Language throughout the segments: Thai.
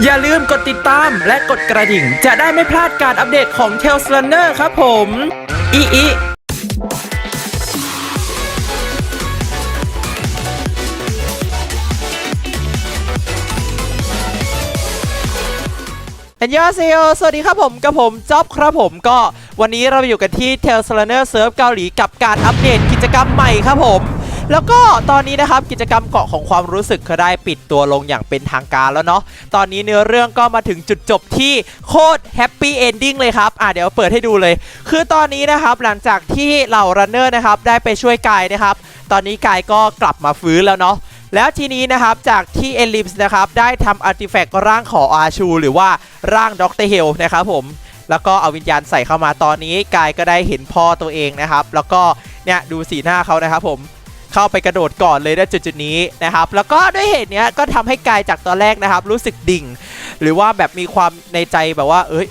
อย่าลืมกดติดตามและกดกระดิ่ง จะได้ไม่พลาดการอัปเดตของ t a l s Runner ครับผมอีอีอันยอเซโอสวัสดีครับผมกับผมจ๊อบครับผมก็วันนี้เราอยู่กันที่ t a l s Runner Serve เกาหลีกับการอัปเดตกิจกรรมใหม่ครับผม แล้วก็ตอนนี้นะครับกิจกรรมเกาะของความรู้สึกเขาได้ปิดตัวลงอย่างเป็นทางการแล้วเนาะตอนนี้เนื้อเรื่องก็มาถึงจุดจบที่โคตรแฮปปี้เอนดิ้งเลยครับอะเดี๋ยวเปิดให้ดูเลย คือตอนนี้นะครับหลังจากที่เหล่ารันเนอร์นะครับได้ไปช่วยกายนะครับ ตอนนี้กายก็กลับมาฟื้นแล้วเนาะแล้วทีนี้นะครับจากที่เอลิมส์นะครับได้ทำอาร์ติแฟกต์ร่างของอาชู หรือว่าร่างด็อกเตอร์เฮลนะครับผมแล้วก็เอาวิญญาณใส่เข้ามาตอนนี้กายก็ได้เห็นพ่อตัวเองนะครับ แล้วก็เนี่ยดูสีหน้าเขานะครับผม เข้าไปกระโดดก่อนเลยณจุดจุดๆนี้นะครับ แล้วก็ด้วยเหตุเนี้ยก็ทำให้กายจากตอนแรกนะครับ รู้สึกดิ่ง หรือว่าแบบมีความในใจแบบว่า เอ้ย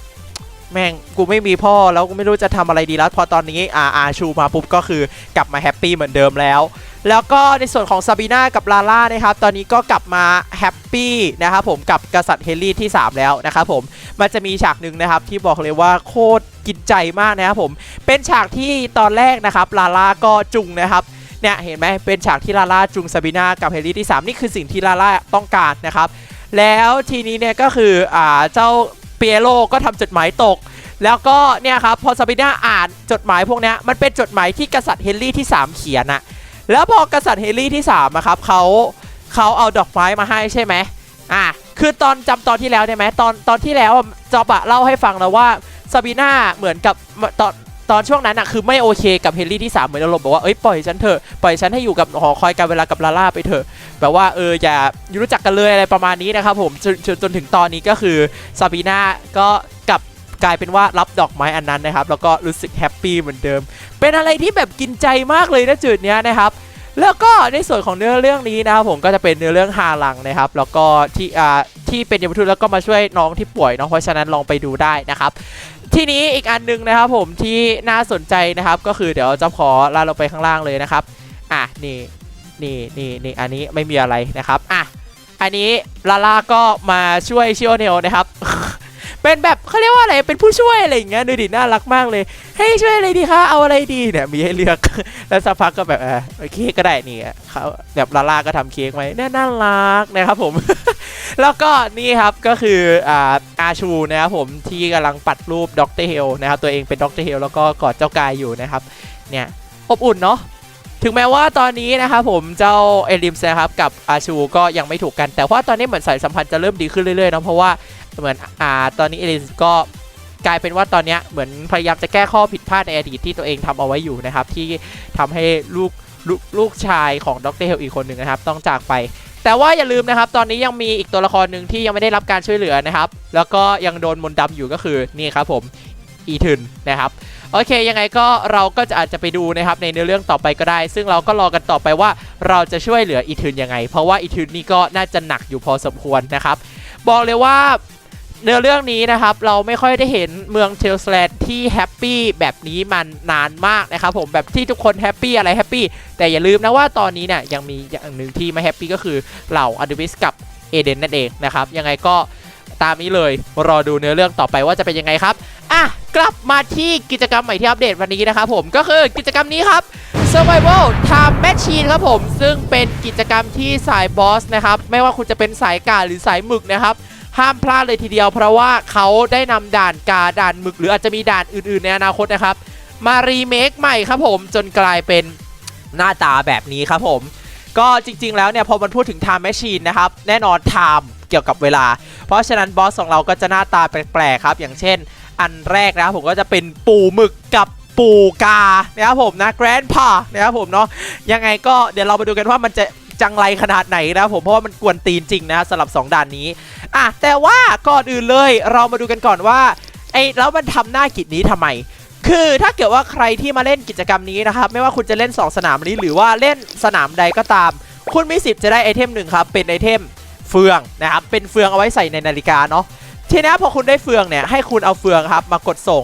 แม่งกูไม่มีพ่อแล้วกูไม่รู้จะทำอะไรดีแล้ว พอตอนนี้อาอาชูมาปุ๊บก็คือกลับมาแฮปปี้เหมือนเดิมแล้ว แล้วก็ในส่วนของซาบีนากับลาล่านะครับ ตอนนี้ก็กลับมาแฮปปี้นะครับผมกับกษัตริย์เฮนรี่ที่ 3 แล้วนะครับผมมันจะมีฉากหนึ่งนะครับที่บอกเลยว่าโคตรกินใจมากนะครับผมเป็นฉากที่ตอนแรกนะครับลาล่าก็จุงนะครับ เนี่ยเห็นไหมเป็นฉากที่ลาล่าจุงซาบีนากับเฮนรี่ที่ 3 นี่คือสิ่งที่ลาล่าต้องการนะครับ แล้วทีนี้เนี่ยก็คืออ่าเจ้าเปียโรก็ทำจดหมายตก แล้วก็เนี่ยครับพอซาบิน่าอ่านจดหมายพวกนี้มันเป็นจดหมายที่กษัตริย์เฮนรี่ที่ 3 เขียนอะแล้วพอกษัตริย์เฮนรี่ที่3อะครับเขาเขาเอาดอกไม้มาให้ใช่ไหมอะคือตอนจำตอนที่แล้วได้ไหมตอนตอนที่แล้วจอบอะเล่าให้ฟังแล้วว่าซาบิน่าเหมือนกับตอน ตอนช่วงนั้นอะคือไม่โอเคกับเฮนรี่ที่ 3 เหมือนอารมณ์บอกว่าเอ้ยปล่อยฉันเถอะปล่อยฉันให้อยู่กับหอคอยการเวลากับลาล่าไปเถอะแบบว่าเอออย่ารู้จักกันเลยอะไรประมาณนี้นะครับผมจนจนจนถึงตอนนี้ก็คือซาบีนาก็กลับกลายเป็นว่ารับดอกไม้อันนั้นนะครับ แล้วก็รู้สึกแฮปปี้เหมือนเดิม เป็นอะไรที่แบบกินใจมากเลยนะจุดเนี้ยนะครับแล้วก็ในส่วนของเนื้อเรื่องนี้นะครับผมก็จะเป็นเนื้อเรื่องฮาลังนะครับ แล้วก็ที่อ่าที่เป็นยมทูตแล้วก็มาช่วยน้องที่ป่วยเนาะเพราะฉะนั้นลองไปดูได้นะครับ ทีนี้อีกอันหนึงนะครับผมที่น่าสนใจนะครับ ก็คือเดี๋ยวจะขอลาลงไปข้างล่างเลยนะครับอะนี่นี่นี่นี่อันนี้ไม่มีอะไรนะครับอะอันนี้ลาล่าก็มาช่วยชิโอเนลนะครับ เป็นแบบเขาเรียกว่าอะไรเป็นผู้ช่วยอะไรอย่างเงี้ยดูดิน่ารักมากเลยให้ช่วยอะไรดีคะเอาอะไรดีเนี่ยมีให้เลือก แล้วสักพักก็แบบเออเค้กก็ได้นี่เขาแบบลาล่าก็ทำเค้กไว้น่าน่ารักนะครับผม แล้วก็นี่ครับก็คืออ่าอาชูนะครับผมที่กำลังปัดรูปด็อกเตอร์เฮลนะครับตัวเองเป็นด็อกเตอร์เฮลแล้วก็กอดเจ้ากายอยู่นะครับเนี่ยอบอุ่นเนาะถึงแม้ว่าตอนนี้นะครับผมเจ้าเอลิมส์นะครับกับอาชูก็ยังไม่ถูกกันแต่ว่าตอนนี้เหมือนสายสัมพันธ์จะเริ่มดีขึ้นเรื่อยๆเนะเพราะว่า เหมือนอ่าตอนนี้เอลิส์ก็กลายเป็นว่าตอนนี้เหมือนพยายามจะแก้ข้อผิดพลาดในอดีตที่ตัวเองทำเอาไว้อยู่นะครับ ที่ทำให้ลูกลูกลูกชายของดรเฮลอีกคนหนึ่งนะครับ ต้องจากไป แต่ว่าอย่าลืมนะครับ ตอนนี้ยังมีอีกตัวละครหนึ่งที่ยังไม่ได้รับการช่วยเหลือนะครับ แล้วก็ยังโดนมนต์ดำอยู่ก็คือนี่ครับผมอีทึนนะครับโอเค ยังไงก็เราก็จะอาจจะไปดูนะครับในเนื้อเรื่องต่อไปก็ได้ ซึ่งเราก็รอกันต่อไปว่าเราจะช่วยเหลืออีทึนยังไง เพราะว่าอีทึนนี่ก็น่าจะหนักอยู่พอสมควรนะครับ บอกเลยว่า เนื้อเรื่องนี้นะครับเราไม่ค่อยได้เห็นเมืองเทลสแลนที่แฮปปี้แบบนี้มันนานมากนะครับผมแบบที่ทุกคนแฮปปี้อะไรแฮปปี้แต่อย่าลืมนะว่าตอนนี้เนี่ยยังมีอย่างหนึ่งที่ไม่แฮปปี้ก็คือเหล่าอ d ดวิสกับเอเดนนั่นเองนะครับยังไงก็ตามนี้เลยรอดูเนื้อเรื่องต่อไปว่าจะเป็นยังไงครับอะกลับมาที่กิจกรรมใหม่ที่อัปเดตวันนี้นะครับผมก็คือกิจกรรมนี้ครับ Survival Time Machine ครับผม ซึ่งเป็นกิจกรรมที่สายบอสนะครับ ไม่ว่าคุณจะเป็นสายกาหรือสายหมึกนะครับ ห้ามพลาดเลยทีเดียว เพราะว่าเขาได้นำด่านกาด่านหมึก หรืออาจจะมีด่านอื่นๆในอนาคตนะครับ มารีเมคใหม่ครับผมจนกลายเป็นหน้าตาแบบนี้ครับผม ก็จริง ๆ แล้วเนี่ยพอมันพูดถึง Time Machine นะครับ แน่นอน Time เกี่ยวกับเวลา เพราะฉะนั้นบอสของเราก็จะหน้าตาแปลกๆครับ อย่างเช่น อันแรกนะครับผมก็จะเป็นปูหมึกกับปูกานะครับผมนะแกรนพานะครับผมเนาะยังไงก็เดี๋ยวเราไปดูกันว่ามันจะ จังไรขนาดไหนนะผมเพราะว่ามันกวนตีนจริงนะสำหรับ 2ด่านนี้อะแต่ว่าก่อนอื่นเลยเรามาดูกันก่อนว่าไอ้แล้วมันทำหน้ากิจนี้ทำไม คือถ้าเกิดว่าใครที่มาเล่นกิจกรรมนี้นะครับ ไม่ว่าคุณจะเล่น 2 สนามนี้หรือว่าเล่นสนามใดก็ตาม คุณมีสิทธิ์จะได้ไอเทมหนึ่งครับ เป็นไอเทมเฟืองนะครับเป็นเฟืองเอาไว้ใส่ในนาฬิกาเนาะทีนี้พอคุณได้เฟืองเนี่ยให้คุณเอาเฟืองครับมากดส่ง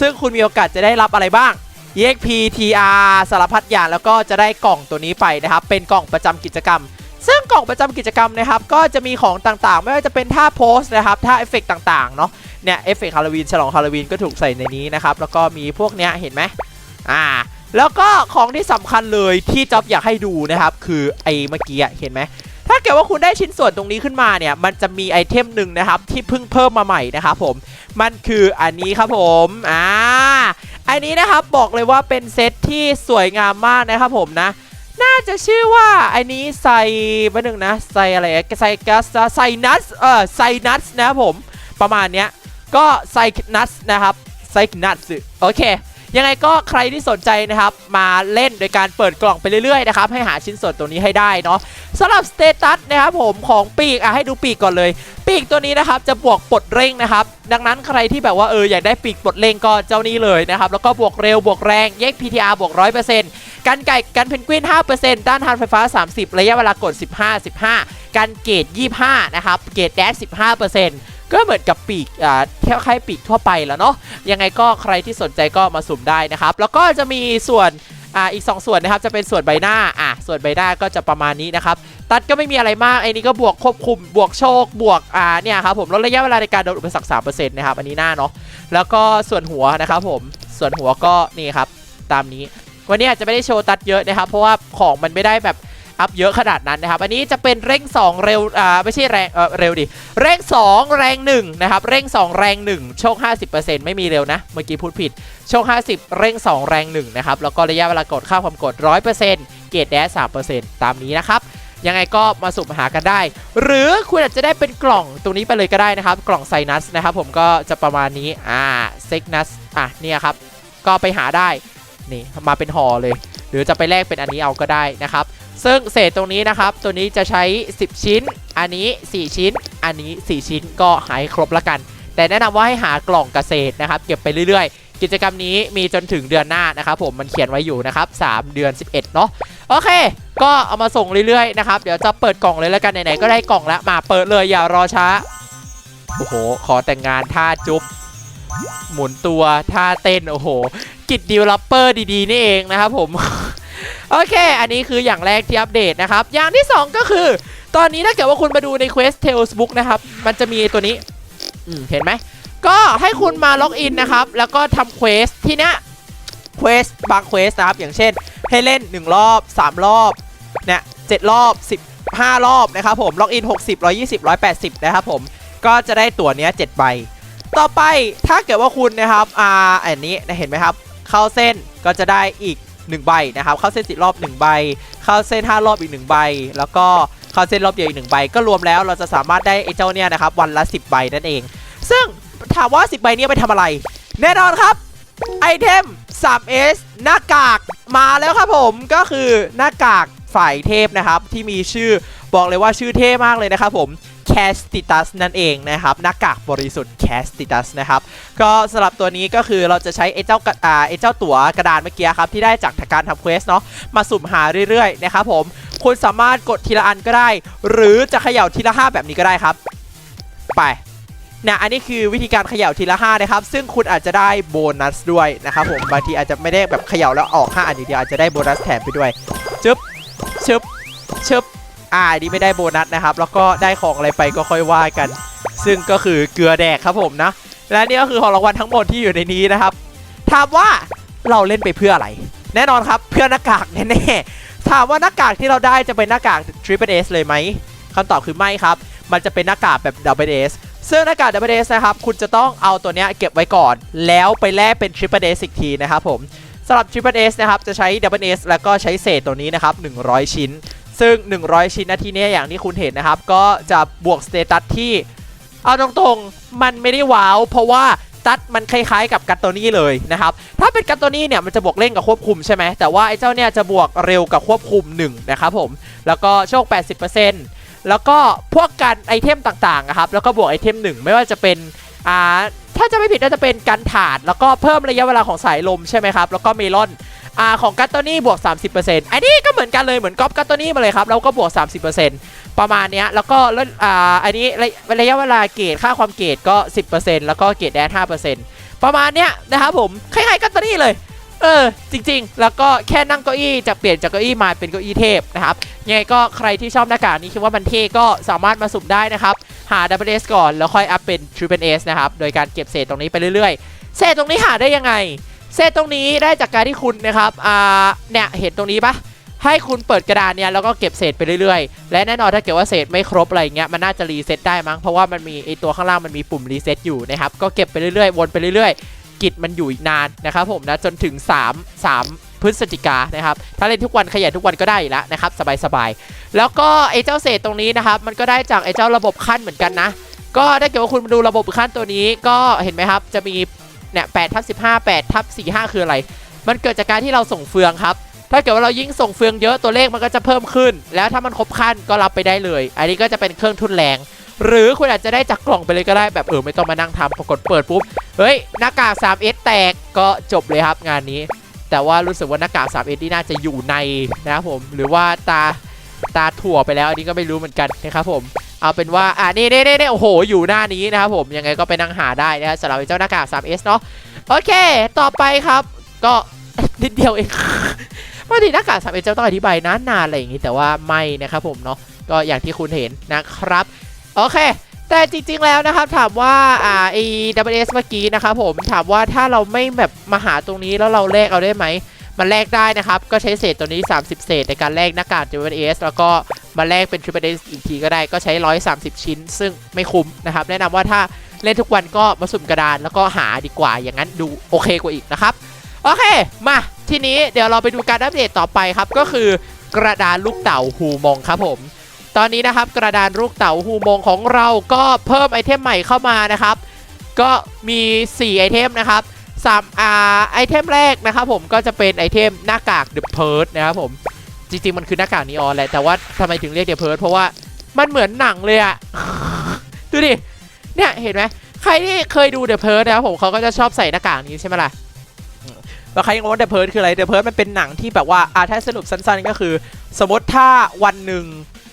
ซึ่งคุณมีโอกาสจะได้รับอะไรบ้าง EXP TR สารพัดอย่างแล้วก็จะได้กล่องตัวนี้ไปนะครับ เป็นกล่องประจำกิจกรรม ซึ่งกล่องประจำกิจกรรมนะครับ ก็จะมีของต่างๆ ไม่ว่าจะเป็นท่าโพสนะครับท่าเอฟเฟกต์ต่างๆเนาะเนี่ยเอฟเฟกต์ฮาโลวีนฉลองฮาโลวีนก็ถูกใส่ในนี้นะครับ แล้วก็มีพวกเนี้ยเห็นไหมอ่า แล้วก็ของที่สำคัญเลยที่จ๊อบอยากให้ดูนะครับ คือไอ้เมื่อกี้เห็นไหมถ้าเกิดว่าคุณได้ชิ้นส่วนตรงนี้ขึ้นมาเนี่ย มันจะมีไอเทมหนึ่งนะครับ ที่เพิ่งเพิ่มมาใหม่นะครับผม มันคืออันนี้ครับผม อ่า อันนี้นะครับบอกเลยว่าเป็นเซตที่สวยงามมากนะครับผมนะ น่าจะชื่อว่าอันนี้ไซมาหนึ่งนะไซอะไรอะไซกัสไซนัสเออไซนัสนะครับผมประมาณเนี้ยก็ไซนัสนะครับไซนัสโอเค ยังไงก็ใครที่สนใจนะครับมาเล่นโดยการเปิดกล่องไปเรื่อยๆนะครับให้หาชิ้นส่วนตัวนี้ให้ได้เนาะสำหรับสเตตัสนะครับผมของปีกอะให้ดูปีกก่อนเลย ปีกตัวนี้นะครับจะบวกปลดเร่งนะครับดังนั้นใครที่แบบว่าเอออยากได้ปีกปลดเร่งก็เจ้านี้เลยนะครับแล้วก็บวกเร็วบวกแรงเย็ก PTR บวก100%กันไก่กันเพนกวิน5%ต้านทานไฟฟ้า 30 ระยะเวลากด 15 15 กันเกต25 นะครับ เกตแดช15% ก็เหมือนกับปีกอ่าแค่คล้ายปีกทั่วไปแล้วเนาะยังไงก็ใครที่สนใจก็มาสุ่มได้นะครับ แล้วก็จะมีส่วนอ่าอีก 2 ส่วนนะครับจะเป็นส่วนใบหน้าอะส่วนใบหน้าก็จะประมาณนี้นะครับตัดก็ไม่มีอะไรมากไอ้นี่ก็บวกควบคุมบวกโชคบวกอ่าเนี่ยครับผมลดระยะเวลาในการโดนอุปสรรค3%นะครับอันนี้หน้าเนาะแล้วก็ส่วนหัวนะครับผมส่วนหัวก็นี่ครับตามนี้ วันนี้อาจจะไม่ได้โชว์ตัดเยอะนะครับ เพราะว่าของมันไม่ได้แบบ อัพเยอะขนาดนั้นนะครับ อันนี้จะเป็นเร่ง 2 เร็วอ่าไม่ใช่แรงเออเร็วดิ เร่ง 2 แรง1นะครับ เร่ง 2 แรง 1 โชค 50%ไม่มีเร็วนะ เมื่อกี้พูดผิด โชค 50 เร่ง 2 แรง1นะครับ แล้วก็ระยะเวลากดค่าความกด 100%เกรดแดส3%ตามนี้นะครับยังไงก็มาสุ่มหากันได้ หรือคุณอาจจะได้เป็นกล่องตรงนี้ไปเลยก็ได้นะครับ กล่องไซนัสนะครับผมก็จะประมาณนี้ อ่าเซ็กนัสอะเนี่ยครับ ก็ไปหาได้ นี่มาเป็นห่อเลย หรือจะไปแลกเป็นอันนี้เอาก็ได้นะครับ ซึ่งเศษตรงนี้นะครับ ตัวนี้จะใช้ 10 ชิ้น อันนี้ 4 ชิ้น อันนี้ 4 ชิ้นก็หายครบละกัน แต่แนะนำว่าให้หากล่องกเกษตรนะครับ เก็บไปเรื่อยๆ กิจกรรมนี้มีจนถึงเดือนหน้านะครับผมมันเขียนไว้อยู่นะครับ 3 เดือน 11 เนาะโอเค ก็เอามาส่งเรื่อยๆนะครับ เดี๋ยวจะเปิดกล่องเลยแล้วกันไหนๆก็ได้กล่องแล้วมาเปิดเลยอย่ารอช้าโอ้โห ขอแต่งงานท่าจุ๊บหมุนตัวท่าเต้นโอ้โห กิจดีลลอปเปอร์ดีๆนี่เองนะครับผม โอเค อันนี้คืออย่างแรกที่อัปเดตนะครับ อย่างที่ 2 ก็คือ ตอนนี้ถ้าเกิดว่าคุณมาดูใน Quest Tales Book นะครับ มันจะมีตัวนี้เห็นไหม ก็ให้คุณมาล็อกอินนะครับ แล้วก็ทำเควสที่เนี้ยเควสบางเควสนะครับ อย่างเช่น ให้เล่น 1 รอบ 3 รอบ เนี่ย7รอบ 15 รอบนะครับผม ล็อกอิน 60 120 180 นะครับผม ก็จะได้ตั๋วเนี้ย7ใบ ต่อไปถ้าเกิดว่าคุณนะครับ อ่า อันนี้เห็นไหมครับ เข้าเส้นก็จะได้อีก 1 ใบนะครับ เข้าเส้นสิรอบ 1 ใบ เข้าเส้น 5 รอบอีก 1 ใบ แล้วก็เข้าเส้นรอบเดียวอีก 1 ใบ ก็รวมแล้วเราจะสามารถได้ไอ้เจ้าเนี่ยนะครับวันละ 10 ใบนั่นเอง ซึ่งถามว่า 10 ใบเนี้ไปทำอะไร แน่นอนครับไอเทม 3S หน้ากากมาแล้วครับผมก็คือหน้ากากฝ่ายเทพนะครับ ที่มีชื่อบอกเลยว่าชื่อเท่มากเลยนะครับผม c a s t i t u s นั่นเองนะครับหน้ากากบริสุทธิ์ c a s t i t u s นะครับก็สำหรับตัวนี้ก็คือเราจะใช้ไอ้เจ้ากระอ่าไอ้เจ้าตั๋วกระดานเมื่อกี้ครับที่ได้จากการทำเควสเนาะมาสุ่มหาเรื่อยๆนะครับผมคุณสามารถกดทีละอันก็ได้ หรือจะเขย่าทีละ5แบบนี้ก็ได้ครับ ไปนะอันนี้คือวิธีการเขย่าทีละ5นะครับ ซึ่งคุณอาจจะได้โบนัสด้วยนะครับผมบางทีอาจจะไม่ได้แบบเขย่าแล้วออก 5 อันเดียวอาจจะได้โบนัสแถมไปด้วยชึบชึบชึบ อ่าอันนี้ไม่ได้โบนัสนะครับ แล้วก็ได้ของอะไรไปก็ค่อยว่ากัน ซึ่งก็คือเกลือแดกครับผมนะ และนี่ก็คือของรางวัลทั้งหมดที่อยู่ในนี้นะครับถามว่าเราเล่นไปเพื่ออะไร แน่นอนครับเพื่อหน้ากากแน่ๆถามว่าหน้ากากที่เราได้จะเป็นหน้ากาก Triple S เลยไหมคำตอบคือไม่ครับ มันจะเป็นหน้ากากแบบ Double S ซึ่งหน้ากาก Double S นะครับ คุณจะต้องเอาตัวเนี้ยเก็บไว้ก่อน แล้วไปแลกเป็น Triple S อีกทีนะครับผมสำหรับ Triple S นะครับ จะใช้ Double S แล้วก็ใช้เศษตัวนี้นะครับ 100 ชิ้น ซึ่ง 100 ชิ้นนาทีนี้อย่างที่คุณเห็นนะครับ ก็จะบวกสเตตัสที่เอาตรงๆ มันไม่ได้ว้าว เพราะว่าตัดมันคล้ายๆกับกัตโตนี่เลยนะครับ ถ้าเป็นกัตโตนี่เนี่ยมันจะบวกเร่งกับควบคุมใช่ไหม แต่ว่าไอ้เจ้าเนี่ยจะบวกเร็วกับควบคุม 1 นะครับผม แล้วก็โชค 80%แล้วก็พวกการไอเทมต่างๆนะครับ แล้วก็บวกไอเทม 1 ไม่ว่าจะเป็นอ่าถ้าจะไม่ผิดน่าจะเป็นกันถาด แล้วก็เพิ่มระยะเวลาของสายลมใช่ไหมครับ แล้วก็เมลอน อ่าของกัตโตนี่บวก 30%อันนี้ก็เหมือนกันเลยเหมือนก๊อปกัตโตนี่มาเลยครับแล้วก็บวก 30%ประมาณเนี้ยแล้วก็แล้วอ่าอันนี้ระระยะเวลาเกรดค่าความเกรดก็ 10%แล้วก็เกรดแดน5%ประมาณเนี้ยนะครับผมคล้ายๆกัตโตนี่เลยเออจริงๆ แล้วก็แค่นั่งเก้าอี้จะเปลี่ยนจากเก้าอี้มาเป็นเก้าอี้เทพนะครับยังไงก็ใครที่ชอบหน้ากากนี้คิดว่ามันเท่ก็สามารถมาสุ่มได้นะครับ หา Double S ก่อนแล้วค่อยอัพเป็น Triple S นะครับ โดยการเก็บเศษตรงนี้ไปเรื่อยๆ เศษตรงนี้หาได้ยังไง เศษตรงนี้ได้จากการที่คุณนะครับอ่าเนี่ยเห็นตรงนี้ปะให้คุณเปิดกระดานเนี่ยแล้วก็เก็บเศษไปเรื่อยๆ และแน่นอนถ้าเกิดว่าเศษไม่ครบอะไรเงี้ยมันน่าจะรีเซ็ตได้มั้งเพราะว่ามันมีไอตัวข้างล่างมันมีปุ่มรีเซ็ตอยู่นะครับก็เก็บไปเรื่อยๆวนไปเรื่อยๆ กิจมันอยู่อีกนานนะครับผมนะจนถึง 3 3 พฤศจิกานะครับถ้าเล่นทุกวันขยันทุกวันก็ได้แล้วนะครับสบายๆ แล้วก็ไอ้เจ้าเศษตรงนี้นะครับมันก็ได้จากไอ้เจ้าระบบขั้นเหมือนกันนะก็ถ้าเกิดว่าคุณมาดูระบบขั้นตัวนี้ก็เห็นไหมครับจะมี เนี่ยแปดทับสิบห้าแปดทับสี่ห้าคืออะไร มันเกิดจากการที่เราส่งเฟืองครับ ถ้าเกิดว่าเรายิ่งส่งเฟืองเยอะตัวเลขมันก็จะเพิ่มขึ้น แล้วถ้ามันครบขั้นก็รับไปได้เลย อันนี้ก็จะเป็นเครื่องทุนแรง หรือคุณอาจจะได้จากกล่องไปเลยก็ได้แบบเออไม่ต้องมานั่งทำปรากฏเปิดปุ๊บ เฮ้ยหน้ากาก 3S แตกก็จบเลยครับงานนี้ แต่ว่ารู้สึกว่าหน้ากาก 3S นี่น่าจะอยู่ในนะครับผม หรือว่าตาตาถั่วไปแล้วอันนี้ก็ไม่รู้เหมือนกันนะครับผม เอาเป็นว่าอ่านี่นี่นี่โอ้โห อยู่หน้านี้นะครับผมยังไงก็ไปนั่งหาได้นะครับสำหรับเจ้าหน้ากาก 3S เนาะโอเค ต่อไปครับ ก็นิดเดียวเองปกติหน้ากาก 3S จะต้องอธิบายนานๆอะไรอย่างนี้แต่ว่าไม่นะครับผมเนาะก็อย่างที่คุณเห็นนะครับโอเคแต่จริงๆ แล้วนะครับถามว่าอ่าไอ้ WS เมื่อกี้นะครับผมถามว่าถ้าเราไม่แบบมาหาตรงนี้แล้วเราแลกเอาได้ไหม มันแลกได้นะครับ ก็ใช้เศษตัวนี้ 30 เศษในการแลกหน้ากาก WS แล้วก็มาแลกเป็น Triple S อีกทีก็ได้ก็ใช้ 130 ชิ้น ซึ่งไม่คุ้มนะครับ แนะนำว่าถ้าเล่นทุกวันก็มาสุ่มกระดานแล้วก็หาดีกว่าอย่างนั้นดูโอเคกว่าอีกนะครับ โอเค มาทีนี้เดี๋ยวเราไปดูการอัปเดตต่อไปครับ ก็คือกระดานลูกเต่าฮูมองครับผม ตอนนี้นะครับกระดานลูกเต๋าฮูมองของเราก็เพิ่มไอเทมใหม่เข้ามานะครับ ก็มี 4 ไอเทมนะครับ สามอ่าไอเทมแรกนะครับผมก็จะเป็นไอเทมหน้ากากเดอะเพิร์ดนะครับผมจริงๆมันคือหน้ากากนีออนแหละแต่ว่าทำไมถึงเรียกเดอะเพิร์ดเพราะว่ามันเหมือนหนังเลยอะดูดิเนี่ยเห็นไหมใครที่เคยดูเดอะเพิร์ดนะครับผมเขาก็จะชอบใส่หน้ากากนี้ใช่ไหมล่ะแล้วใครยังงงว่าเดอะเพิร์ดคืออะไรเดอะเพิร์ดมันเป็นหนังที่แบบว่าอ่าถ้าสรุปสั้นๆก็คือ สมมติถ้าวันหนึ่ง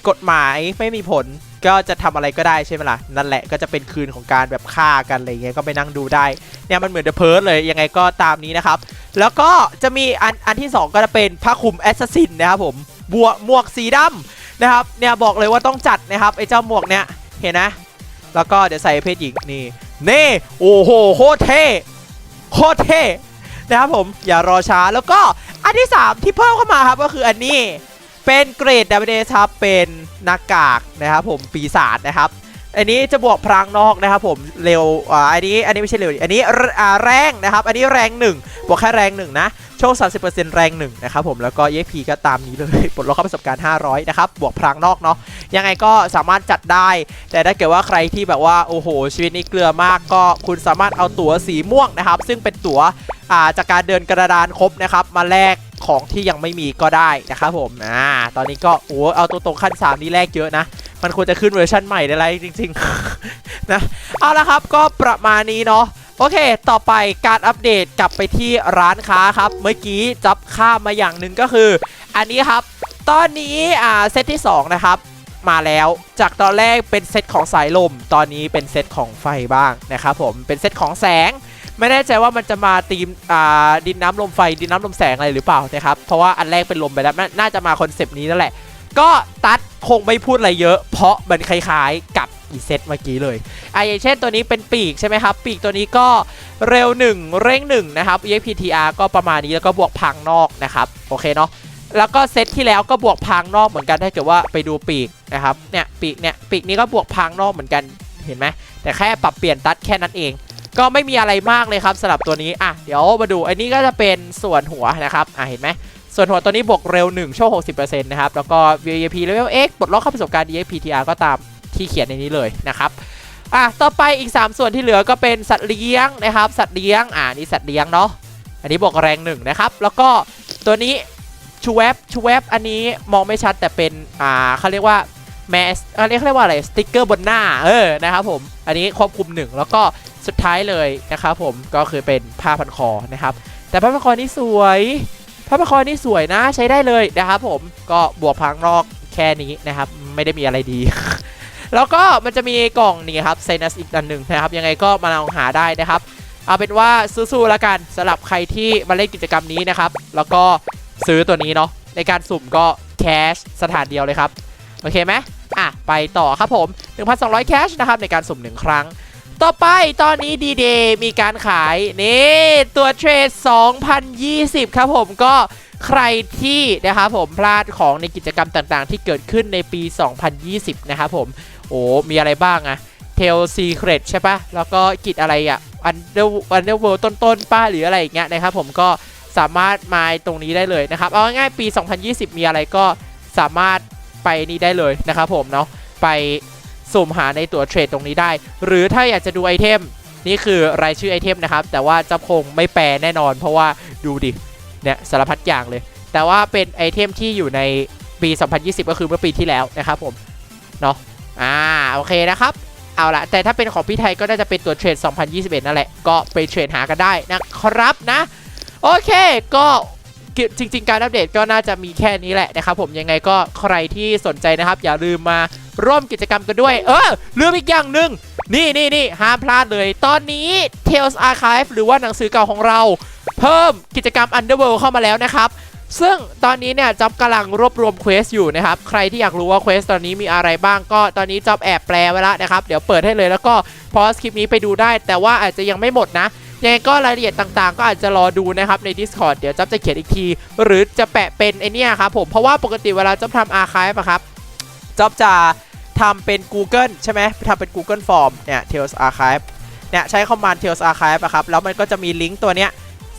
กฎหมายไม่มีผล ก็จะทำอะไรก็ได้ใช่ไหมล่ะ นั่นแหละก็จะเป็นคืนของการแบบฆ่ากันอะไรเงี้ยก็ไปนั่งดูได้ เนี่ยมันเหมือนเดอะเพิร์ดเลยยังไงก็ตามนี้นะครับ แล้วก็จะมีอันอันที่ 2 ก็จะเป็นผ้าคลุมแอสซัสซินนะครับผมบวหมวกสีดำนะครับเนี่ยบอกเลยว่าต้องจัดนะครับไอ้เจ้าหมวกเนี่ยเห็นนะ แล้วก็เดี๋ยวใส่เพศหญิงนี่นี่โอ้โหโคตรเท่โคตรเท่นะครับผมอย่ารอช้าแล้วก็อันที่ 3 ที่เพิ่มเข้ามาครับก็คืออันนี้ เป็นเกรด w d ครับเป็นหน้ากากนะครับผมปีศาจนะครับ อันนี้จะบวกพลังนอกนะครับผมเร็วอ่าอันนี้อันนี้ไม่ใช่เร็วอันนี้อ่าแรงนะครับ อันนี้แรงหนึ่งบวกแค่แรงหนึ่งนะโชค 30%แรงหนึ่งนะครับผมแล้วก็ EXP ก็ตามนี้เลยปลดล็อกประสบการณ์ 500 นะครับ บวกพลังนอกเนาะยังไงก็สามารถจัดได้ แต่ถ้าเกิดว่าใครที่แบบว่า โอ้โห ชีวิตนี้เกลือมากก็คุณสามารถเอาตั๋วสีม่วงนะครับ ซึ่งเป็นตั๋วจากการเดินกระดานครบนะครับ มาแลกของที่ยังไม่มีก็ได้นะครับผมอ่าตอนนี้ก็โอ้เอาตัวตรงขั้น 3 นี้แลกเยอะนะ มันควรจะขึ้นเวอร์ชันใหม่ได้แล้วจริงๆ นะ เอาละครับก็ประมาณนี้เนาะโอเค ต่อไปการอัปเดตกลับไปที่ร้านค้าครับ เมื่อกี้จับข้ามมาอย่างหนึ่งก็คือ อันนี้ครับ ตอนนี้อ่าเซตที่ 2 นะครับ มาแล้วจากตอนแรกเป็นเซตของสายลม ตอนนี้เป็นเซตของไฟบ้างนะครับผมเป็นเซตของแสง ไม่แน่ใจว่ามันจะมาตีมอ่าดินน้ำลมไฟดินน้ำลมแสงอะไรหรือเปล่านะครับเพราะว่าอันแรกเป็นลมไปแล้วน่าจะมาคอนเซปต์นี้นั่นแหละ ก็ตัดคงไม่พูดอะไรเยอะ เพราะมันคล้ายๆกับอีเซตเมื่อกี้เลยอะอย่างเช่นตัวนี้เป็นปีกใช่ไหมครับ ปีกตัวนี้ก็เร็ว 1 เร่ง1นะครับ EXPTR ก็ประมาณนี้แล้วก็บวกพังนอกนะครับ โอเคเนาะแล้วก็เซตที่แล้วก็บวกพังนอกเหมือนกันถ้าเกิดว่าไปดูปีกนะครับเนี่ยปีกเนี่ยปีกนี้ก็บวกพังนอกเหมือนกันเห็นไหมแต่แค่ปรับเปลี่ยนตัดแค่นั้นเอง ก็ไม่มีอะไรมากเลยครับสำหรับตัวนี้อะเดี๋ยวมาดูอันนี้ก็จะเป็นส่วนหัวนะครับอะเห็นไหม ส่วนหัวตัวนี้บวกเร็ว 1 โชว์60%นะครับ แล้วก็ VIP Level X ปลดล็อกเข้าประสบการณ์ EXPTR ก็ตามที่เขียนในนี้เลยนะครับอะต่อไปอีก 3 ส่วนที่เหลือก็เป็นสัตว์เลี้ยงนะครับ สัตว์เลี้ยง อ่านี่สัตว์เลี้ยงเนาะ อันนี้บวกแรงหนึ่งนะครับ แล้วก็ตัวนี้ชูแวบชูแวบอันนี้มองไม่ชัดแต่เป็น อ่าเขาเรียกว่าแมสเขาเรียกเขาเรียกว่าอะไร สติกเกอร์บนหน้า เออ นะครับผม อันนี้ควบคุมหนึ่งแล้วก็สุดท้ายเลยนะครับผม ก็คือเป็นผ้าพันคอนะครับ แต่ผ้าพันคอนี่สวย ผ้าพันคอนี่สวยนะใช้ได้เลยนะครับผมก็บวกพังนอกแค่นี้นะครับ ไม่ได้มีอะไรดี แล้วก็มันจะมีกล่องนี่ครับไซนัสอีกอันหนึ่งนะครับ ยังไงก็มาลองหาได้นะครับเอาเป็นว่าสู้ๆแล้วกันสำหรับใครที่มาเล่นกิจกรรมนี้นะครับ แล้วก็ซื้อตัวนี้เนาะในการสุ่มก็แคชสถานเดียวเลยครับ โอเคไหมอะ ไปต่อครับผม 1,200 แคชนะครับ ในการสุ่มหนึ่งครั้ง ต่อไปตอนนี้ดีเดย์มีการขาย นี่ตัวเทรด 2020 ครับผมก็ใครที่นะครับผมพลาดของในกิจกรรมต่างๆ ที่เกิดขึ้นในปี 2020 นะครับผมโอ้มีอะไรบ้างอะเทลซีเครตใช่ปะแล้วก็กิจอะไรอะอันเดอร์อันเดอร์เวิลด์ต้นๆป้าหรืออะไรอย่างเงี้ยนะครับผมก็สามารถมาตรงนี้ได้เลยนะครับ เอาง่ายๆปี 2020 มีอะไรก็สามารถไปนี่ได้เลยนะครับผมเนาะไป สุ่มหาในตัวเทรดตรงนี้ได้ หรือถ้าอยากจะดูไอเทม นี่คือรายชื่อไอเทมนะครับ แต่ว่าจะคงไม่แปลแน่นอน เพราะว่าดูดิเนี่ยสารพัดอย่างเลย แต่ว่าเป็นไอเทมที่อยู่ในปี 2020 ก็คือเมื่อปีที่แล้วนะครับผมเนาะอ่าโอเคนะครับเอาละแต่ถ้าเป็นของพี่ไทยก็น่าจะเป็นตัวเทรด 2021 นั่นแหละ ก็ไปเทรดหากันได้นะครับนะ โอเคก็จริง ๆ การอัปเดตก็น่าจะมีแค่นี้แหละนะครับผมยังไงก็ใครที่สนใจนะครับ อย่าลืมมา ร่วมกิจกรรมกันด้วย เออลืมอีกอย่างหนึ่งนี่นี่นี่ห้ามพลาดเลย ตอนนี้ Tales Archive หรือว่าหนังสือเก่าของเรา เพิ่มกิจกรรม Underworld เข้ามาแล้วนะครับซึ่งตอนนี้เนี่ยจ๊อบกำลังรวบรวมเควสอยู่นะครับ ใครที่อยากรู้ว่าเควสตอนนี้มีอะไรบ้างก็ตอนนี้จ๊อบแอบแปลไว้แล้วนะครับ เดี๋ยวเปิดให้เลยแล้วก็พอสคลิปนี้ไปดูได้ แต่ว่าอาจจะยังไม่หมดนะ ยังไงก็รายละเอียดต่างๆ ก็อาจจะรอดูนะครับใน Discord เดี๋ยวจ๊อบจะเขียนอีกที หรือจะแปะเป็นไอเนี่ยครับผมเพราะว่าปกติเวลาจ๊อบทำอาร์คายอะครับ จ๊อบจะทำเป็น Google ใช่ไหมทำเป็น Google Form เนี่ย Tales Archive เนี่ยใช้คอมมานด์ Tales Archive อะครับ แล้วมันก็จะมีลิงก์ตัวเนี้ย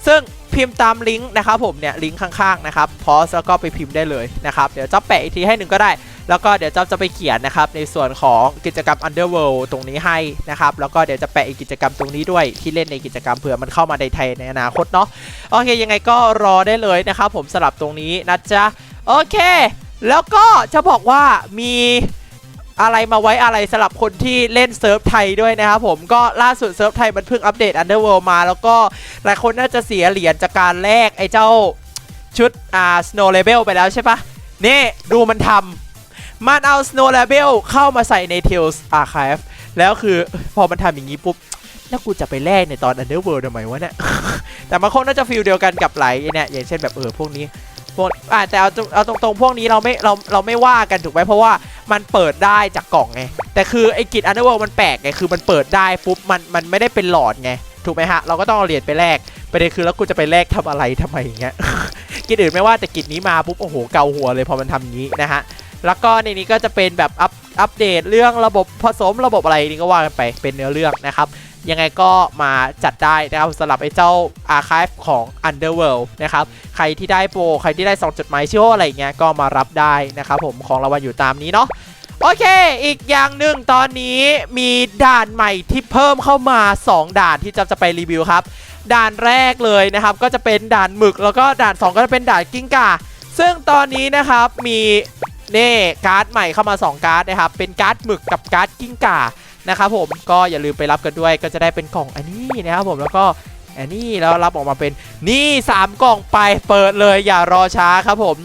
ซึ่งพิมพ์ตามลิงก์นะครับผมเนี่ยลิงก์ข้างๆนะครับพอสแล้วก็ไปพิมพ์ได้เลยนะครับ เดี๋ยวจ๊อบแปะอีกทีให้หนึ่งก็ได้ แล้วก็เดี๋ยวจ๊อบจะไปเขียนนะครับในส่วนของกิจกรรม Underworld ตรงนี้ให้นะครับ แล้วก็เดี๋ยวจะแปะอีกกิจกรรมตรงนี้ด้วยที่เล่นในกิจกรรมเผื่อมันเข้ามาในไทยในอนาคตเนาะโอเคยังไงก็รอได้เลยนะครับผมสลับตรงนี้นะจ๊ะโอเค แล้วก็จะบอกว่ามีอะไรมาไว้อะไรสำหรับคนที่เล่นเซิร์ฟไทยด้วยนะครับผมก็ล่าสุดเซิร์ฟไทยมันเพิ่งอัปเดต Underworld มา แล้วก็หลายคนน่าจะเสียเหรียญจากการแลกไอ้เจ้าชุดอ่า Snow Level ไปแล้วใช่ปะนี่ดูมันทำมันเอา Snow Level เข้ามาใส่ใน Tales Archive แล้วคือพอมันทำอย่างนี้ปุ๊บ แล้วกูจะไปแลกในตอน Underworld ทำไมวะเนี่ย แต่มันคงน่าจะฟีลเดียวกันกับไหลเนี่ยอย่างเช่นแบบเออพวกนี้ พวกอ่าแต่เอาเอาตรงๆพวกนี้เราไม่เราเราไม่ว่ากันถูกไหมเพราะว่ามันเปิดได้จากกล่องไงแต่คือไอ้กิจ Underworld มันแปลกไงคือมันเปิดได้ปุ๊บมันมันไม่ได้เป็นหลอดไงถูกไหมฮะเราก็ต้องเอาเหรียญไปแลกประเด็นคือแล้วกูจะไปแลกทำอะไรทำไมอย่างเงี้ยกิจอื่นไม่ว่าแต่กิจนี้มาปุ๊บโอ้โหเกาหัวเลยพอมันทำอย่างนี้นะฮะแล้วก็ในนี้ก็จะเป็นแบบอัปอัปเดตเรื่องระบบผสมระบบอะไรนี่ก็ว่ากันไปเป็นเนื้อเรื่องนะครับ ยังไงก็มาจัดได้นะครับสำหรับไอ้เจ้า Archive ของ Underworld นะครับ ใครที่ได้โปร ใครที่ได้2จดหมายชื่ออะไรเงี้ยก็มารับได้นะครับผมของรางวัลอยู่ตามนี้เนาะโอเค อีกอย่างหนึ่งตอนนี้มีด่านใหม่ที่เพิ่มเข้ามา 2 ด่านที่จะจะไปรีวิวครับ ด่านแรกเลยนะครับ ก็จะเป็นด่านหมึกแล้วก็ด่าน 2 ก็จะเป็นด่านกิ้งก่า ซึ่งตอนนี้นะครับมีเน่การ์ดใหม่เข้ามา 2 การ์ดนะครับ เป็นการ์ดหมึกกับการ์ดกิ้งก่า นะครับผมก็อย่าลืมไปรับกันด้วยก็จะได้เป็นกล่องอันนี้นะครับผมแล้วก็อันนี้แล้วรับออกมาเป็นนี่ 3 กล่องไปเปิดเลยอย่ารอช้าครับผม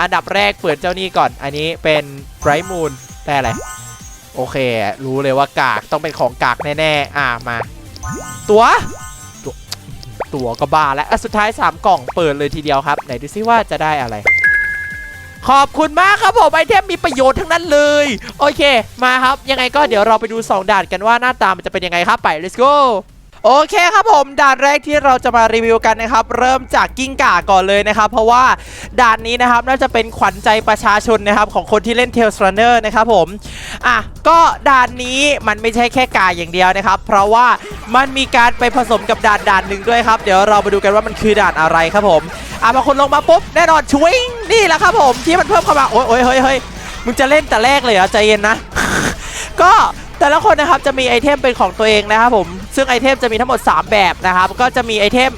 อันดับแรกเปิดเจ้านี่ก่อน อันนี้เป็นไบรท์มูนได้อะไรโอเค รู้เลยว่ากากต้องเป็นของกากแน่ๆ อ่ามา ตัวตัวตัวก็บ้าแล้วอะสุดท้าย 3 กล่องเปิดเลยทีเดียวครับ ไหนดูซิว่าจะได้อะไร ขอบคุณมากครับผมไอเทมมีประโยชน์ทั้งนั้นเลย โอเค มาครับ ยังไงก็เดี๋ยวเราไปดู 2ด่านกันว่าหน้าตามันจะเป็นยังไงครับไป let's go โอเคครับผมด่านแรกที่เราจะมารีวิวกันนะครับ เริ่มจากกิ้งก่าก่อนเลยนะครับ เพราะว่าด่านนี้นะครับน่าจะเป็นขวัญใจประชาชนนะครับ ของคนที่เล่น Tales Runner นะครับผมอะก็ด่านนี้มันไม่ใช่แค่ก่าอย่างเดียวนะครับ เพราะว่ามันมีการไปผสมกับด่านด่านหนึ่งด้วยครับ เดี๋ยวเราไปดูกันว่ามันคือด่านอะไรครับผมอะพอคนลงมาปุ๊บแน่นอนชวิงนี่แหละครับผมที่มันเพิ่มเข้ามาโอ้ยโอ้ยเฮ้ยเฮ้ยมึงจะเล่นแต่แรกเลยเหรอใจเย็นนะ ก็ แต่ละคนนะครับจะมีไอเทมเป็นของตัวเองนะครับผมซึ่งไอเทมจะมีทั้งหมด 3 แบบนะครับก็จะมีไอเทม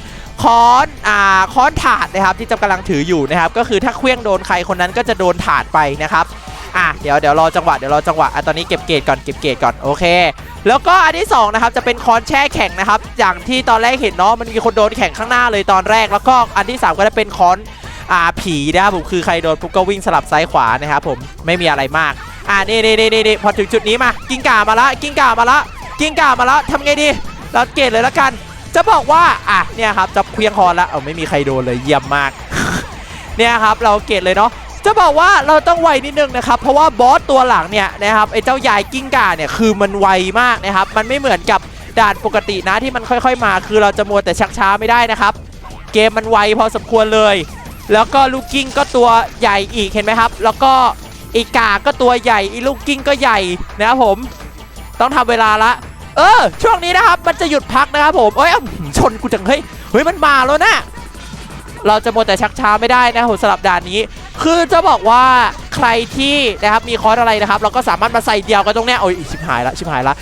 ค้อนอ่าค้อนถาดนะครับที่จำกำลังถืออยู่นะครับก็คือถ้าเคลี้ยงโดนใครคนนั้นก็จะโดนถาดไปนะครับอะเดี๋ยวเดี๋ยวรอจังหวะเดี๋ยวรอจังหวะอะตอนนี้เก็บเกรดก่อนเก็บเกรดก่อนโอเค แล้วก็อันที่สองนะครับจะเป็นค้อนแช่แข็งนะครับอย่างที่ตอนแรกเห็นเนาะมันมีคนโดนแข่งข้างหน้าเลยตอนแรก แล้วก็อันที่สามก็จะเป็นค้อนอ่าผีนะครับผมคือใครโดนปุ๊บก็วิ่งสลับซ้ายขวานะครับผมไม่มีอะไรมาก อ่านี่นี่นี่นี่พอถึงจุดนี้มา กิ้งก่ามาละ กิ้งก่ามาละ กิ้งก่ามาละทำไงดี เราเกตเลยละกัน จะบอกว่า อะ เนี่ยครับ จะเคลียงคอนแล้วเอาไม่มีใครโดนเลย เยี่ยมมาก เนี่ยครับ เราเกตเลยเนาะ จะบอกว่าเราต้องไวนิดนึงนะครับ เพราะว่าบอสตัวหลังเนี่ยนะครับ ไอ้เจ้ายายกิ้งก่าเนี่ย คือมันไวมากนะครับ มันไม่เหมือนกับด่านปกตินะที่มันค่อย ๆ มา คือเราจะมัวแต่ชักช้าไม่ได้นะครับ เกมมันไวพอสมควรเลย แล้วก็ลูกกิ้งก็ตัวใหญ่อีกเห็นไหมครับ แล้วก็ อีกาก็ตัวใหญ่อีลูกกิ้งก็ใหญ่นะครับผม ต้องทำเวลาละ เออ ช่วงนี้นะครับมันจะหยุดพักนะครับผมเอ้ยชนกูจังเฮ้ยเฮ้ยมันมาแล้วนะเราจะหมัวแต่ชักช้าไม่ได้นะครับผมสำหรับด่านนี้ คือจะบอกว่าใครที่นะครับมีคอร์สอะไรนะครับ เราก็สามารถมาใส่เดียวกันตรงเนี้ยโอ้ยชิบหายละชิบหายละ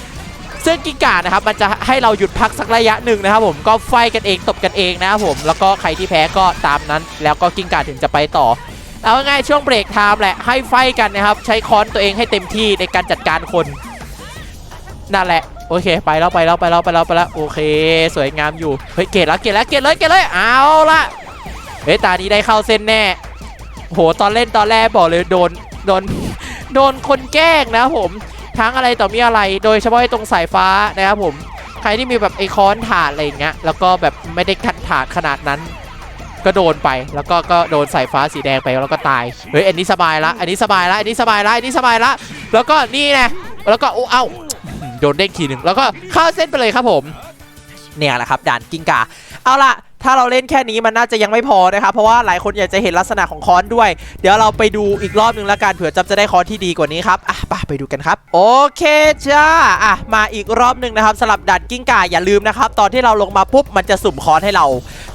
ซึ่งกิกานะครับมันจะให้เราหยุดพักสักระยะหนึ่งนะครับผมก็ไฟกันเองตบกันเองนะครับผมแล้วก็ใครที่แพ้ก็ตามนั้น แล้วก็กิงกาถึงจะไปต่อ เอาง่ายช่วงเบรกไทม์แหละให้ไฟกันนะครับ ใช้ค้อนตัวเองให้เต็มที่ในการจัดการคนนั่นแหละโอเค ไปแล้วไปแล้วไปแล้วไปแล้วไปแล้วโอเค สวยงามอยู่เฮ้ยเกตแล้วเกตแล้วเกตเลยเกตเลยเอาละเฮ้ยตานี้ได้เข้าเส้นแน่โหตอนเล่นตอนแรกบอกเลยโดนโดนโดนคนแกล้งนะผมทั้งอะไรต่อมีอะไร โดยเฉพาะไอตรงสายฟ้านะครับผมใครที่มีแบบไอคอนถาดอะไรอย่างเงี้ยแล้วก็แบบไม่ได้คันถาดขนาดนั้น ก็โดนไปแล้วก็ก็โดนสายฟ้าสีแดงไปแล้วก็ตายเฮ้ยอันนี้สบายละอันนี้สบายละอันนี้สบายละอันนี้สบายละแล้วก็นี่ไงแล้วก็โอ้เอ้าโดนเด้งทีหนึ่งแล้วก็เข้าเส้นไปเลยครับผมเนี่ยแหละครับด่านกิ้งกาเอาล่ะ ถ้าเราเล่นแค่นี้มันน่าจะยังไม่พอนะครับเพราะว่าหลายคนอยากจะเห็นลักษณะของค้อนด้วย เดี๋ยวเราไปดูอีกรอบหนึ่งละกันเผื่อจับจะได้ค้อนที่ดีกว่านี้ครับอะไปไปดูกันครับ โอเคจ้าอะมาอีกรอบหนึ่งนะครับสำหรับด่านกิ้งก่าอย่าลืมนะครับ ตอนที่เราลงมาปุ๊บมันจะสุ่มค้อนให้เรา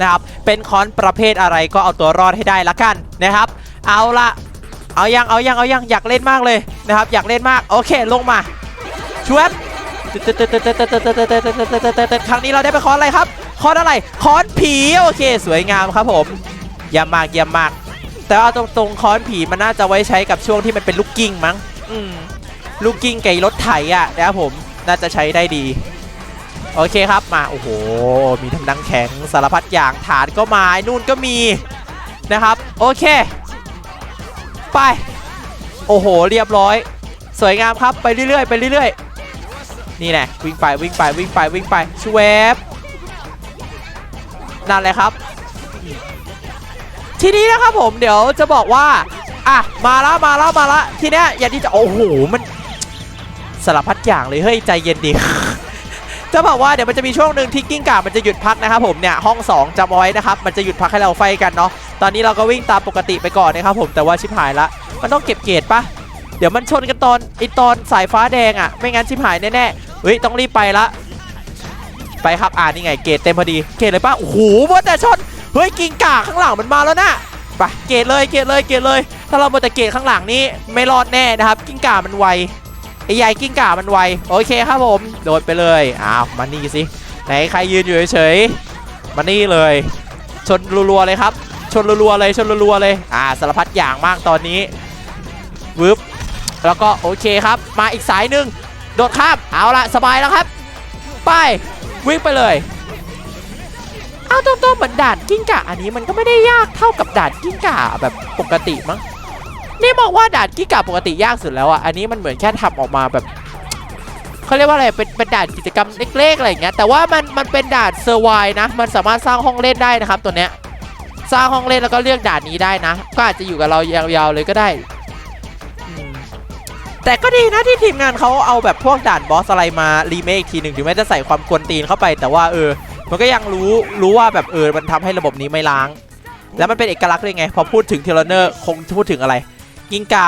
นะครับเป็นค้อนประเภทอะไรก็เอาตัวรอดให้ได้ละกันนะครับ เอาละเอายังเอายังเอายังอยากเล่นมากเลยนะครับ อยากเล่นมากโอเคลงมาชวบ ครั้งนี้เราได้ไปคอนอะไรครับ คอนอะไร คอนผี โอเค สวยงามครับผมเยี่ยมมากเยี่ยมมาก แต่ว่าตรงตรงคอนผีมันน่าจะไว้ใช้กับช่วงที่มันเป็นลูกกิ้งมั้งอืมลูกกิ้งไก่รถไถอะนะครับผมน่าจะใช้ได้ดี โอเคครับมา โอ้โห มีทั้งดังแข็งสารพัดอย่างฐานก็มานู่นก็มีนะครับ โอเค ไป โอ้โห เรียบร้อย สวยงามครับ ไปเรื่อยๆ ไปเรื่อยๆ นี่แน่วิ่งไปวิ่งไปวิ่งไปวิ่งไปชเวบนั่นแหละครับ ทีนี้นะครับผมเดี๋ยวจะบอกว่าอะมาละมาละมาละทีเนี้ยอย่างที่จะโอ้โหมันสารพัดอย่างเลยเฮ้ยใจเย็นดิจะบอกว่าเดี๋ยวมันจะมีช่วงหนึ่งที่กิ้งก่ามันจะหยุดพักนะครับผมเนี่ยห้อง2จำเอาไว้นะครับมันจะหยุดพักให้เราไฟกันเนาะตอนนี้เราก็วิ่งตามปกติไปก่อนนะครับผมแต่ว่าชิบหายละมันต้องเก็บเกรดปะ เดี๋ยวมันชนกันตอนไอตอนสายฟ้าแดงอะ ไม่งั้นชิบหายแน่ๆเฮ้ยต้องรีบไปละไปครับอ่านี่ไงเกตเต็มพอดีเกตเลยป่ะโอ้โหว่าแต่ชนเฮ้ยกิงก่าข้างหลังมันมาแล้วนะไปเกตเลยเกตเลยเกตเลย ถ้าเรามาแต่เกตข้างหลังนี่ไม่รอดแน่นะครับ กิ้งก่ามันไวไอ้ใหญ่กิ้งก่ามันไวโอเคครับผมโดดไปเลยอ้าวมานี่สิไหนใครยืนอยู่เฉยๆมานี่เลย ชนรัวๆเลยครับ ชนรัวๆเลยชนรัวๆเลย อ่าสารพัดอย่างมากตอนนี้วึบ แล้วก็โอเคครับ มาอีกสายหนึ่งโดดข้ามเอาละสบายแล้วครับ ไปวิ่งไปเลยเอาตรงๆเหมือนด่านกิ้งก่าอันนี้มันก็ไม่ได้ยากเท่ากับด่านกิ้งก่าแบบปกติมั้งนี่บอกว่าด่านกิ้งก่าปกติยากสุดแล้วอะอันนี้มันเหมือนแค่ทำออกมาแบบเขาเรียกว่าอะไรเป็นเป็นด่านกิจกรรมเล็กๆอะไรอย่างเงี้ยแต่ว่ามันมันเป็นด่านเซอร์ไวนะมันสามารถสร้างห้องเล่นได้นะครับตัวเนี้ยสร้างห้องเล่นแล้วก็เลือกด่านนี้ได้นะ ก็อาจจะอยู่กับเรายาวๆเลยก็ได้ แต่ก็ดีนะที่ทีมงานเขาเอาแบบพวกด่านบอสอะไรมารีเมคทีหนึ่งถึงแม้จะใส่ความกวนตีนเข้าไปแต่ว่าเออ มันก็ยังรู้รู้ว่าแบบเออมันทำให้ระบบนี้ไม่ล้าง แล้วมันเป็นเอกลักษณ์เลยไง พอพูดถึงเทเลเนอร์คงพูดถึงอะไรกิ้งกา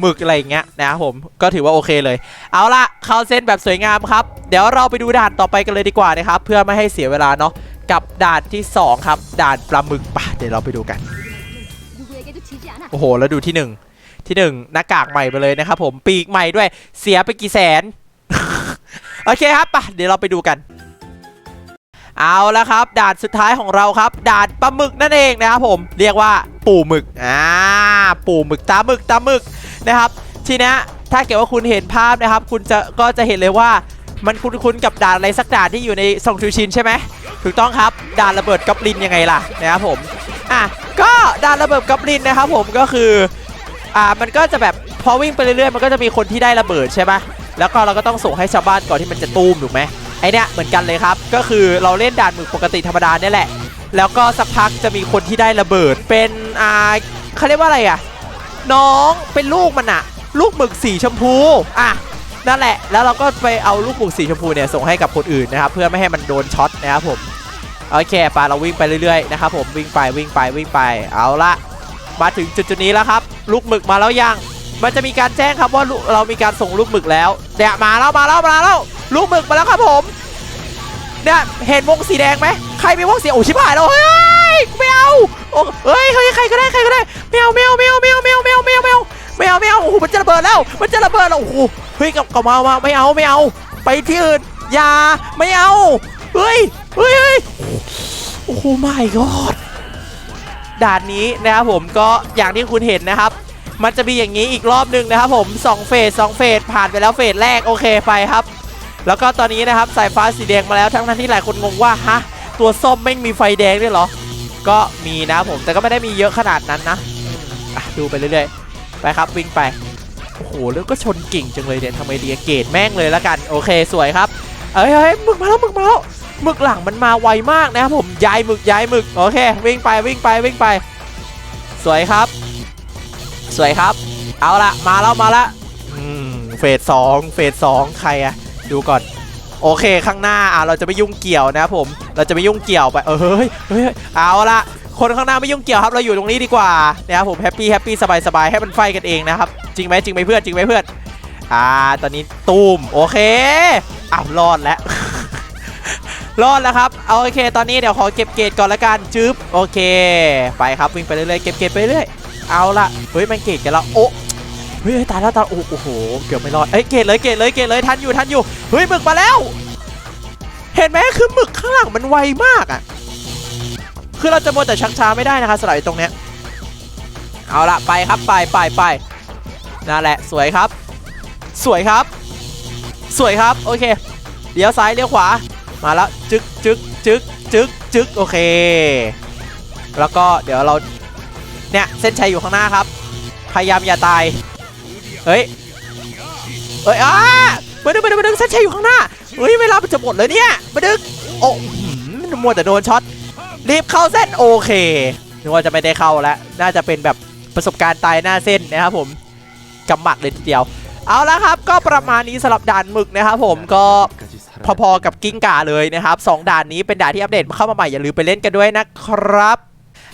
หมึกอะไรอย่างเงี้ยนะครับผมก็ถือว่าโอเคเลย เอาละเข้าเส้นแบบสวยงามครับ เดี๋ยวเราไปดูด่านต่อไปกันเลยดีกว่านะครับ เพื่อไม่ให้เสียเวลาเนาะกับด่านที่ 2 ครับ ด่านปลาหมึกปะเดี๋ยวเราไปดูกัน โอ้โห แล้วดูที่ 1 ที่หนึ่งหน้ากากใหม่ไปเลยนะครับผมปีกใหม่ด้วยเสียไปกี่แสน โอเคครับปะเดี๋ยวเราไปดูกันเอาละครับ ด่านสุดท้ายของเราครับ ด่านปลาหมึกนั่นเองนะครับผมเรียกว่าปูหมึกอ่าปูหมึกตาหมึกตาหมึกนะครับ ทีนี้ถ้าเกิดว่าคุณเห็นภาพนะครับ คุณจะก็จะเห็นเลยว่ามันคุ้นๆกับด่านอะไรสักด่านที่อยู่ในซองทูชินใช่ไหมถูกต้องครับ ด่านระเบิดกอบลินยังไงล่ะนะครับผมอะก็ด่านระเบิดกอบลินนะครับผมก็คือ อ่ามันก็จะแบบพอวิ่งไปเรื่อยๆมันก็จะมีคนที่ได้ระเบิดใช่ปะแล้วก็เราก็ต้องส่งให้ชาวบ้านก่อนที่มันจะตูมถูกไหมไอเนี้ยเหมือนกันเลยครับ ก็คือเราเล่นด่านหมึกปกติธรรมดาเนี่ยแหละ แล้วก็สักพักจะมีคนที่ได้ระเบิด เป็นอ่าเขาเรียกว่าอะไรอะ น้องเป็นลูกมันอะลูกหมึกสีชมพูอะนั่นแหละ แล้วเราก็ไปเอาลูกหมึกสีชมพูเนี่ยส่งให้กับคนอื่นนะครับ เพื่อไม่ให้มันโดนช็อตนะครับผมโอเคไปเราวิ่งไปเรื่อยๆนะครับผมวิ่งไปวิ่งไปวิ่งไปเอาละ มาถึงจุดจุดๆนี้แล้วครับ ลูกหมึกมาแล้วยัง มันจะมีการแจ้งครับว่าเรามีการส่งลูกหมึกแล้วเนี่ยมาแล้วมาแล้วมาแล้วลูกหมึกมาแล้วครับผมเนี่ยเห็นวงสีแดงไหมใครมีวงสีโอ้ชิบหายแล้วเฮ้ยไม่เอาโอ้เฮ้ยเฮ้ยใครก็ได้ใครก็ได้ไม่เอาไม่เอาไม่เอาไม่เอาไม่เอาไม่เอาไม่เอาไม่เอาไม่เอาไม่เอาโอ้โหมันจะระเบิดแล้วมันจะระเบิดแล้วโอ้โหเฮ้ยกับกับมามาไม่เอาไม่เอา ไปที่อื่นอย่าไม่เอาเฮ้ยเฮ้ยเฮ้ยโอ้โหไม่กอด ด่านนี้นะครับผมก็อย่างที่คุณเห็นนะครับ มันจะมีอย่างนี้อีกรอบหนึ่งนะครับผม2เฟส2เฟสผ่านไปแล้วเฟสแรกโอเคไปครับ แล้วก็ตอนนี้นะครับสายฟ้าสีแดงมาแล้วทั้งนั้นที่หลายคนงงว่าฮะตัวส้มไม่มีไฟแดงด้วยเหรอ ก็มีนะผมแต่ก็ไม่ได้มีเยอะขนาดนั้นนะดูไปเรื่อยๆ ไปครับวิ่งไปโอ้โหแล้วก็ชนกิ่งจังเลยเนี่ยทำไมเดียเกตแม่งเลยละกัน โอเคสวยครับ เอ้ยเฮ้ยมึกมาแล้วมึกมาแล้ว หมึกหลังมันมาไวมากนะครับผมย้ายหมึกย้ายหมึกโอเควิ่งไปวิ่งไปวิ่งไป สวยครับ สวยครับ เอาละมาแล้วมาละเฟสสองเฟสสองใครอะดูก่อนโอเคข้างหน้าอะเราจะไม่ยุ่งเกี่ยวนะครับผมเราจะไม่ยุ่งเกี่ยวไปเออเฮ้ยเฮ้ยเอาละคนข้างหน้าไม่ยุ่งเกี่ยวครับเราอยู่ตรงนี้ดีกว่านะครับผมแฮปปี้แฮปปี้สบายสบายให้มันไฟกันเองนะครับจริงไหมจริงไหมเพื่อนจริงไหมเพื่อนอ่าตอนนี้ตูมโอเคอ้าวรอดแล้ว รอดแล้วครับเอาโอเค ตอนนี้เดี๋ยวขอเก็บเกรดก่อนละกันจึ๊บโอเค ไปครับวิ่งไปเรื่อยๆเก็บเกรดไปเรื่อยเอาละเฮ้ยมันเกรดกันแล้วโอ้เฮ้ยตายแล้วตายโอ้โหเกือบไม่รอดเอ้ยเกรดเลยเกรดเลยเกรดเลยทันอยู่ทันอยู่เฮ้ยหมึกมาแล้ว เห็นไหมคือหมึกข้างหลังมันไวมากอะคือเราจะมัวแต่ชักช้าไม่ได้นะคะสำหรับตรงเนี้ยเอาละไปครับไปไปไปนั่นแหละสวยครับ สวยครับ สวยครับโอเคเลี้ยวซ้ายเลี้ยวขวา มาแล้วจึ๊กจึ๊กจึ๊กจึ๊กจึ๊กโอเค แล้วก็เดี๋ยวเราเนี่ยเส้นชัยอยู่ข้างหน้าครับ พยายามอย่าตาย เฮ้ย เฮ้ยอ้ามาดึงมาดึงมาดึงเส้นชัยอยู่ข้างหน้า เฮ้ยเวลามันจะหมดเลยเนี่ยมาดึงโอ้หืมมันมัวแต่โดนช็อต รีบเข้าเส้นโอเคนึกว่าจะไม่ได้เข้าแล้ว น่าจะเป็นแบบประสบการณ์ตายหน้าเส้นนะครับผมกำหมัดเลยทีเดียว เอาละครับ ก็ประมาณนี้สำหรับด่านหมึกนะครับผมก็ พอๆกับกิ้งก่าเลยนะครับสองด่านนี้เป็นด่านที่อัปเดตเข้ามาใหม่อย่าลืมไปเล่นกันด้วยนะครับ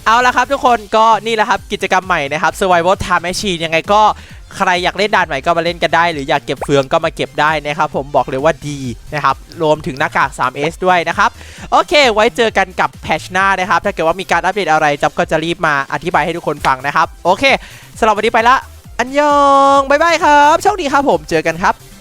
เอาละครับทุกคนก็นี่แหละครับกิจกรรมใหม่นะครับ Survival Time Machine ยังไงก็ใครอยากเล่นด่านใหม่ก็มาเล่นกันได้ หรืออยากเก็บเฟืองก็มาเก็บได้นะครับ ผมบอกเลยว่าดีนะครับ รวมถึงหน้ากาก 3S ด้วยนะครับ โอเค ไว้เจอกันกับแพชหน้านะครับ ถ้าเกิดว่ามีการอัปเดตอะไรจับก็จะรีบมาอธิบายให้ทุกคนฟังนะครับ โอเคสำหรับวันนี้ไปละ อันยอง บ๊ายบายครับ โชคดีครับผมเจอกันครับ